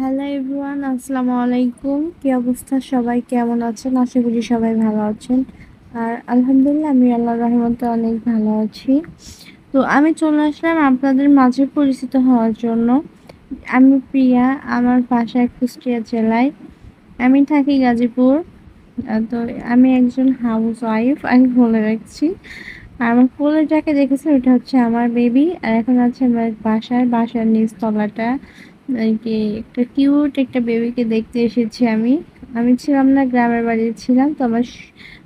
Hello everyone আসসালামু আলাইকুম। কি অবস্থা? সবাই কেমন আছেন? আশা করি সবাই ভালো আছেন। আর আলহামদুলিল্লাহ, আমি আল্লাহর রহমতে অনেক ভালো আছি। তো আমি চলে আসলাম আপনাদের মাঝে পরিচিত হওয়ার জন্য। আমি প্রিয়া, আমার বাসা কুষ্টিয়া জেলায়। আমি থাকি গাজীপুর। তো আমি একজন হাউস ওয়াইফ আমি বলে রাখছি। আর আমার কোলেটাকে দেখেছি ওটা হচ্ছে আমার বেবি আর এখন আছে আমার বাসার বাসার নিচতলাটা। আর কি, একটা কিউট একটা বেবিকে দেখতে এসেছি আমি। আমি ছিলাম না, গ্রামের বাড়ি ছিলাম, তো আমার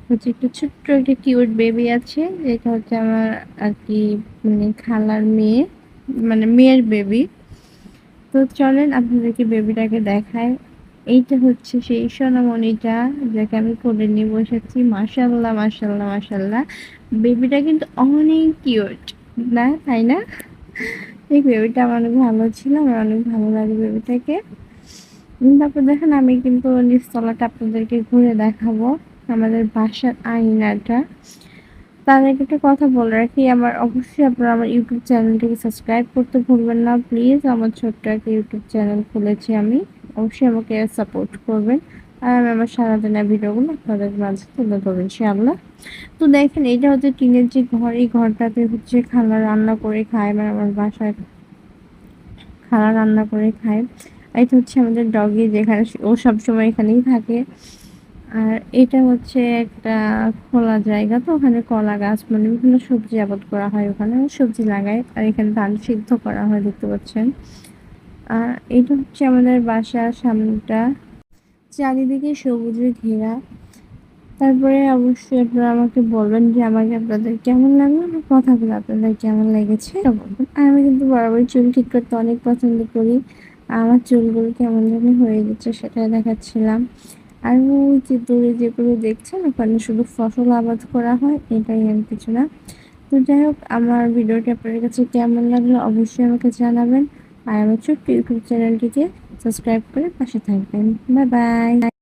হচ্ছে একটা ছোট্ট একটা কিউট বেবি আছে, এটা হচ্ছে আমার আর কি মানে খালার মেয়ে মানে মেয়ের বেবি তো চলেন আপনাদেরকে বেবিটাকে দেখায় এইটা হচ্ছে সেই সোনামণিটা, যাকে আমি কোলে নিয়ে বসেছি। মাশাল্লাহ মাশাল্লাহ মাশাল্লাহ বেবিটা কিন্তু অনেক কিউট না, তাই না? এই বেবিটা আমার অনেক ভালো ছিল, আমার অনেক ভালো লাগে বেবিটাকে তারপর দেখেন আমি কিন্তু নিচতলাটা আপনাদেরকে ঘুরে দেখাবো, আমাদের বাসার আইনাটা আগে একটা কথা বলে রাখি, আমার অবশ্যই আপনারা আমার ইউটিউব চ্যানেলটিকে সাবস্ক্রাইব করতে ভুলবেন না। প্লিজ আমার ছোট্ট একটা ইউটিউব চ্যানেল খুলেছি আমি। অবশ্যই আমাকে সাপোর্ট করবেন। আর আমি আমার সারাদিনের ভিডিওগুলো আপনাদের মাঝে তুলে ধরবো, ইনশাআল্লাহ। তো দেখেন এটা হচ্ছে টিনের যে ঘর, এই ঘরটাতে হচ্ছে খালা রান্না করে খায় মানে আমার বাসায় খালা রান্না করে খায়। এটা হচ্ছে আমাদের ডগি, যেখানে ও সবসময় এখানেই থাকে। আর এটা হচ্ছে একটা খোলা জায়গা, তো ওখানে কলা গাছ মানে বিভিন্ন সবজি আবাদ করা হয় ওখানে সবজি লাগায়। আর এখানে ধান সিদ্ধ করা হয়, দেখতে পাচ্ছেন। আর এটা হচ্ছে আমাদের বাসার সামনেটা। চারিদিকে সবুজে ঘেরা। তারপরে অবশ্যই আপনারা আমাকে বলবেন যে আমাকে আপনাদের কেমন লাগল আমার কথাগুলো আপনাদের কেমন লেগেছে আর আমি কিন্তু বরাবরই চুল ঠিক করতে অনেক পছন্দ করি। আমার চুলগুলো কেমন জানি হয়ে গেছে সেটা দেখাচ্ছিলাম। আর ওই যে দূরে যেগুলো দেখছেন, ওখানে শুধু ফসল আবাদ করা হয়, এটাই আর কিছু না। তো যাই হোক, আমার ভিডিওটি আপনাদের কাছে কেমন লাগল অবশ্যই আমাকে জানাবেন। আর আমার ছোট্ট ইউটিউব চ্যানেলটিকে সাবস্ক্রাইব করে পাশে থাকবেন। Bye bye.